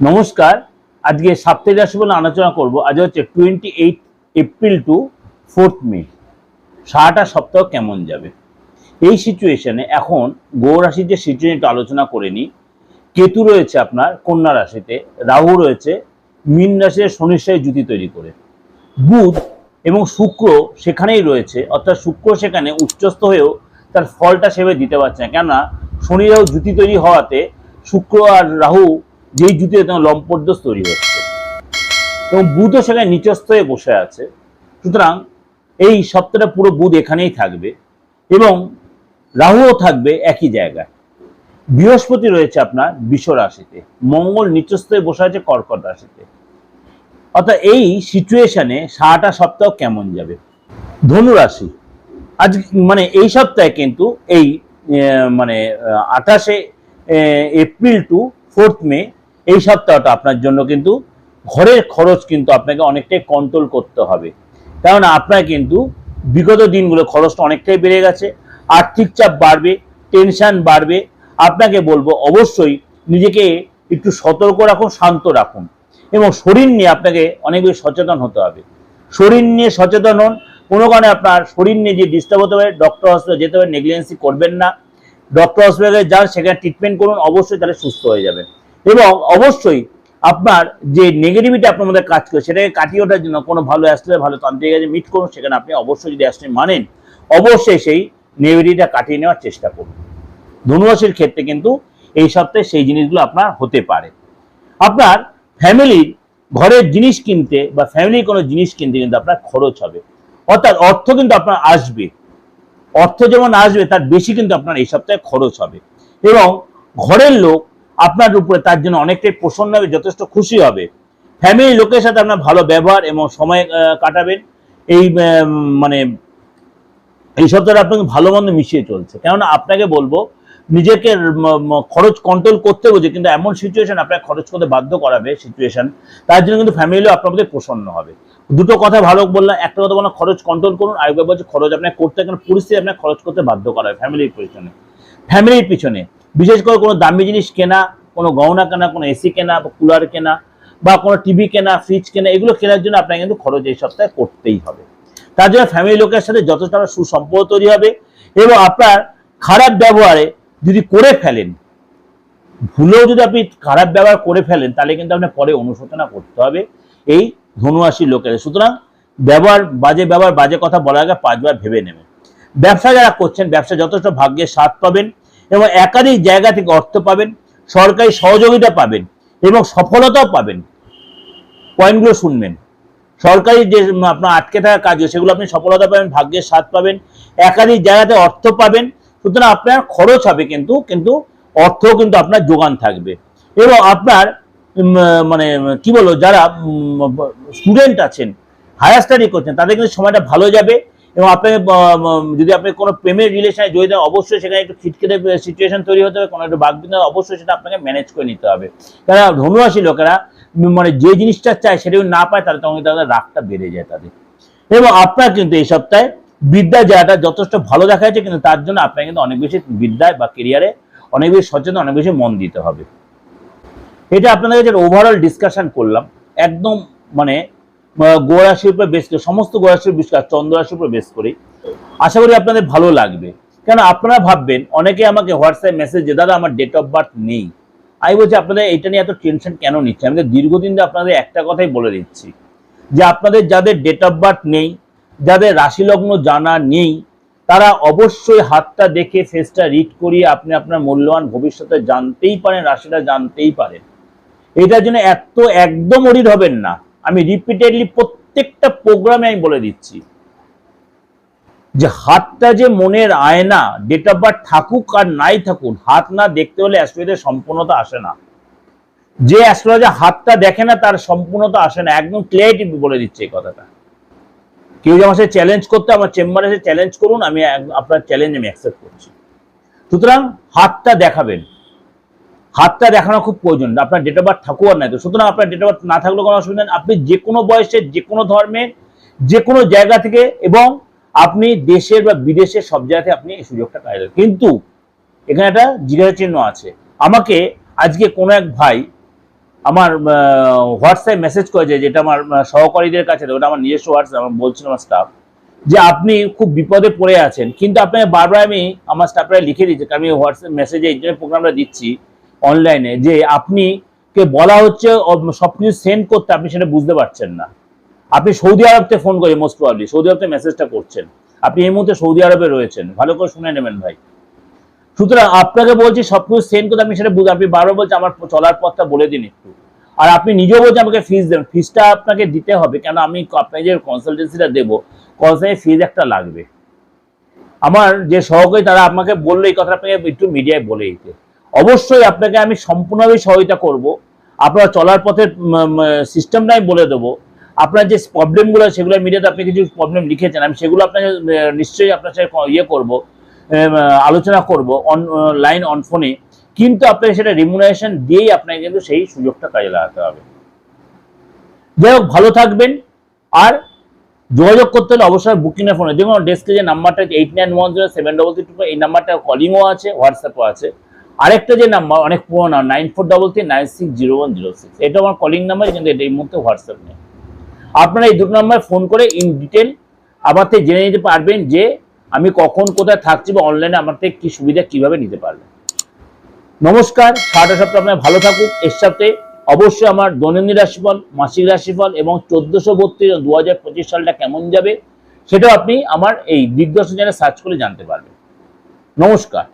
নমস্কার। আজকে সাপ্তাহিক রাশি বলে আলোচনা করব। আজ হচ্ছে twenty eight April to fourth May সারাটা সপ্তাহ কেমন যাবে? এই সিচুয়েশনে এখন গৌ রাশির যে সিচুয়েশন একটু আলোচনা করে নিই, কেতু রয়েছে আপনার কন্যা রাশিতে, রাহু রয়েছে, মীন রাশিতে শনির জুতি তৈরি করে। বুধ এবং শুক্র সেখানেই রয়েছে, অর্থাৎ শুক্র সেখানে উচ্চস্থ হয়েও তার ফলটা সেভাবে দিতে পারছে না। কেননা শনি রাহু জুতি তৈরি হওয়াতে শুক্র আর রাহু যেই জুতিতে তোমার লম্পটদোষ তৈরি হচ্ছে। এবং বুধও সেখানে নিচস্থ হয়ে বসে আছে। সুতরাং এই সপ্তাহটা পুরো বুধ এখানেই থাকবে এবং রাহুও থাকবে একই জায়গায়। বৃহস্পতি রয়েছে আপনার বিষ রাশিতে। মঙ্গল নিচস্থ হয়ে বসে আছে কর্কট রাশিতে। অর্থাৎ এই সিচুয়েশনে সারাটা সপ্তাহ কেমন যাবে? ধনু রাশি। আজ মানে এই সপ্তাহে কিন্তু এই মানে আঠাশে এপ্রিল টু ফোর্থ মে এই সপ্তাহটা আপনার জন্য কিন্তু ঘরের খরচ কিন্তু আপনাকে অনেকটাই কন্ট্রোল করতে হবে। কারণ আপনার কিন্তু বিগত দিনগুলো খরচটা অনেকটাই বেড়ে গেছে, আর্থিক চাপ বাড়বে টেনশন বাড়বে। আপনাকে বলব, অবশ্যই নিজেকে একটু সতর্ক রাখুন, শান্ত রাখুন এবং শরীর নিয়ে আপনাকে অনেক বেশি সচেতন হতে হবে। শরীর নিয়ে সচেতন হন, কোনো কারণে আপনার শরীর নিয়ে যে ডিস্টার্ব হতে পারে ডক্টর হসপিটালে যেতে হবে নেগলিজেন্সি করবেন না। ডক্টর হসপিটালে যান, সেখানে ট্রিটমেন্ট করুন, অবশ্যই তাহলে সুস্থ হয়ে যাবেন। এবং অবশ্যই আপনার যে নেগেটিভিটি আপনার মধ্যে কাজ করে, সেটাকে কাটিয়ে ওঠার জন্য কোনো ভালো অ্যাস্ট্রোলজি ভালো তান্ত্রিক কাছে মিট করুন, সেখানে আপনি অবশ্যই যদি অ্যাস্ট্রোলজি মানেন, অবশ্যই সেই নেগেটিভিটা কাটিয়ে নেওয়ার চেষ্টা করুন। ধনুরাশির ক্ষেত্রে কিন্তু এই সপ্তাহে সেই জিনিসগুলো আপনার হতে পারে। আপনার ফ্যামিলির ঘরের জিনিস কিনতে বা ফ্যামিলির কোনো জিনিস কিনতে কিন্তু আপনার খরচ হবে। অর্থাৎ অর্থ কিন্তু আপনার আসবে। অর্থ যেমন আসবে, তার বেশি কিন্তু আপনার এই সপ্তাহে খরচ হবে। এবং ঘরের লোক আপনার উপরে তার জন্য অনেকটাই প্রসন্ন হবে যথেষ্ট খুশি হবে। ফ্যামিলি লোকের সাথে আপনার ভালো ব্যবহার এবং সময় কাটাবেন। এই মানে এই সপ্তাহে আপনাকে ভালো মন্দ মিশিয়ে চলছে। কেননা আপনাকে বলব, নিজেকে খরচ কন্ট্রোল করতে বোঝে কিন্তু এমন সিচুয়েশন আপনাকে খরচ করতে বাধ্য করাবে সিচুয়েশন তার জন্য কিন্তু ফ্যামিলিও আপনার প্রসন্ন হবে। দুটো কথা ভালো বললাম, একটা কথা বললাম, খরচ কন্ট্রোল করুন আরেকবার বলছে খরচ আপনাকে করতে কেন পরিস্থিতি আপনাকে খরচ করতে বাধ্য করাবে ফ্যামিলির পিছনে। ফ্যামিলির পিছনে বিশেষ করে কোনো দামি জিনিস কেনা, কোনো গহনা কেনা, কোনো এসি কেনা, বা কুলার কেনা, বা কোনো টিভি কেনা ফ্রিজ কেনা, এগুলো কেনার জন্য আপনাকে কিন্তু খরচ এই সপ্তাহে করতেই হবে। তার জন্য ফ্যামিলি লোকের সাথে যথেষ্ট আপনার সুসম্পর্ক তৈরি হবে এবং আপনার খারাপ ব্যবহারে যদি করে ফেলেন, ভুলেও যদি আপনি খারাপ ব্যবহার করে ফেলেন, তাহলে কিন্তু আপনার পরে অনুশোচনা করতে হবে এই ধনুরাশির লোকের। সুতরাং ব্যবহার, বাজে ব্যবহার, বাজে কথা বলার আগে পাঁচবার ভেবে নেবেন। ব্যবসা যারা করছেন ব্যবসা যথেষ্ট ভাগ্যের স্বাদ পাবেন। এবং একাধিক জায়গা থেকে অর্থ পাবেন, সরকারি সহযোগিতা পাবেন এবং সফলতাও পাবেন। পয়েন্টগুলো শুনবেন। সরকারি যে আপনার আটকে থাকা কাজ সেগুলো আপনি সফলতা পাবেন, ভাগ্যের স্বাদ পাবেন, একাধিক জায়গাতে অর্থ পাবেন, সুতরাং আপনার খরচ হবে কিন্তু কিন্তু অর্থও কিন্তু আপনার যোগান থাকবে। এবং আপনার মানে কি বলব, যারা স্টুডেন্ট আছেন, হায়ার স্টাডি করছেন, তাদের কিন্তু সময়টা ভালো যাবে। এবং উম, যদি আপনি কোনো প্রেমের রিলেশনে জড়িত অবশ্যই সেখানে একটু খিটখিটে সিচুয়েশন তৈরি হতে হবে কোনো একটু বাগবিন্দু অবশ্যই সেটা আপনাকে ম্যানেজ করে নিতে হবে। কারণ ধনুরাশি লোকেরা মানে যে জিনিসটা চায় সেটা না পায় তাহলে তখন তাদের রাগটা বেড়ে যায় তাদের। এবং আপনার কিন্তু এই সপ্তাহে বিদ্যা জায়গাটা যথেষ্ট ভালো দেখা যাচ্ছে কিন্তু তার জন্য আপনাকে কিন্তু অনেক বেশি বিদ্যায় বা কেরিয়ারে অনেক বেশি সচেতন অনেক বেশি মন দিতে হবে। এটা আপনাদের ওভারঅল ডিসকাশন করলাম। একদম মানে আহ, গোরাশির উপরে বেস করে সমস্ত গোরাশির বিশ্বাস চন্দ্রাশির উপরে বেস করি। আশা করি আপনাদের ভালো লাগবে। কেন আপনারা ভাববেন অনেকে আমাকে হোয়াটসঅ্যাপ মেসেজ যে দাদা আমার ডেট অফ বার্থ নেই। আমি বলছি আপনাদের এটা নিয়ে এত টেনশন কেন নিচ্ছে আমি দীর্ঘদিন ধরে আপনাদের একটা কথাই বলে দিচ্ছি যে আপনাদের যাদের ডেট অফ বার্থ নেই যাদের রাশি লগ্ন জানা নেই তারা অবশ্যই হাতটা দেখে ফেসটা রিড করিয়ে আপনি আপনার মূল্যবান ভবিষ্যতে জানতেই পারেন রাশিটা জানতেই পারেন। এটার জন্য এত একদম অরিড হবেন না। আমি রিপিটেডলি প্রত্যেকটা প্রোগ্রামে আমি বলে দিচ্ছি। যে হাতটা যে মনের আয়না ডেট অফ বার্থ থাকুক আর নাই থাকুক, হাত না দেখতে হলে অ্যাস্ট্রোলজির সম্পূর্ণতা আসে না। যে অ্যাস্ট্রোলজার হাতটা দেখে না, তার সম্পূর্ণতা আসে না। একদম ক্লিয়ারিটি বলে দিচ্ছে এই কথাটা। কেউ যে আমার চ্যালেঞ্জ করতে, আমার চেম্বারে এসে চ্যালেঞ্জ করুন, আমি আপনার চ্যালেঞ্জ আমি অ্যাকসেপ্ট করছি। সুতরাং হাতটা দেখাবেন। হাতটা দেখানো খুব প্রয়োজন। আপনার ডেট অফ বার্থ থাকুক আর নাই তো। সুতরাং আপনার ডেট অফ বার্থ না থাকলেও কোনো অসুবিধা নেই। আপনি যে কোনো বয়সে, যে কোনো ধর্মের যে কোনো জায়গা থেকে এবং আপনি দেশের বা বিদেশের সব জায়গাতে আপনি এই সুযোগটা কাজে। কিন্তু এখানে একটা জিজ্ঞাসা চিহ্ন আছে। আমাকে আজকে কোনো এক ভাই আমার হোয়াটসঅ্যাপ মেসেজ করেছে যেটা আমার সহকারীদের কাছে, ওটা আমার নিজস্ব হোয়াটসঅ্যাপ আমার বলছিল আমার স্টাফ যে আপনি খুব বিপদে পড়ে আছেন। কিন্তু আপনাকে বারবার আমি আমার স্টাফরা লিখে দিচ্ছি আমি হোয়াটসঅ্যাপ মেসেজে এই জন্য প্রোগ্রামটা দিচ্ছি। অনলাইনে যে আপনি কে বলা হচ্ছে সব কিছু সেন্ড করতে আপনি সেটা বুঝতে পারছেন না। আপনি সৌদি আরব থেকে ফোন করে মোস্ট প্রবলি সৌদি আরব থেকে মেসেজটা করছেন। আপনি এই মুহূর্তে সৌদি আরবে রয়েছেন, ভালো করে শুনে নেবেন ভাই। সুতরাং আপনাকে বলছি সবকিছু সেন্ড করতে আপনি সেটা বুঝ আপনি বারবার বলছে আমার চলার পথটা বলে দিন একটু। আর আপনি নিজেও বলছেন, আমাকে ফিস দেন। ফিসটা আপনাকে দিতে হবে কেন আমি আপনাকে যে কনসালটেন্সিটা দেবো কনসালটেন্সি ফিস একটা লাগবে। আমার যে সহকারী, তারা আপনাকে বলল এই কথাটা, আপনাকে একটু মিডিয়ায় বলে দিতে। অবশ্যই আপনাকে আমি সম্পূর্ণভাবে সহায়তা করব। আপনার চলার পথের সিস্টেমটা আমি বলে দেবো। আপনার যে প্রবলেমগুলো সেগুলো মিডিয়াতে আপনি কিছু প্রবলেম লিখেছেন, আমি সেগুলো আপনাকে নিশ্চয়ই আপনার সাথে ইয়ে করব আলোচনা করব অন লাইন অন ফোনে কিন্তু আপনাকে সেটা রিমুনারেশন দিয়েই আপনাকে কিন্তু সেই সুযোগটা কাজে লাগাতে হবে। যাই হোক, ভালো থাকবেন। আর যোগাযোগ করতে হলে অবশ্যই বুকিংয়ের ফোনে দেখুন ডেস্কে যে নাম্বারটা eight nine one zero seven double three two এই নাম্বারটা কলিংও আছে হোয়াটসঅ্যাপও আছে। আরেকটা যে নাম্বার, অনেক পুরোনো nine four double three nine six zero one zero six এটা আমার কলিং নাম্বার কিন্তু এটা এই মুহূর্তে হোয়াটসঅ্যাপ নেই। আপনারা এই দুটো নাম্বার ফোন করে ইন ডিটেল আমার থেকে জেনে নিতে পারবেন যে আমি কখন, কোথায় থাকছি বা অনলাইনে আমার থেকে কী সুবিধা কীভাবে নিতে পারবেন নমস্কার সারাটা সপ্তাহ আপনার ভালো থাকুক এর সাথে অবশ্যই আমার দৈনন্দিন রাশিফল, মাসিক রাশিফল এবং চোদ্দোশো বত্রিশ দু হাজার পঁচিশ সালটা কেমন যাবে, সেটাও আপনি আমার এই দিগদর্শন চ্যানেলে সার্চ করে জানতে পারবেন। নমস্কার।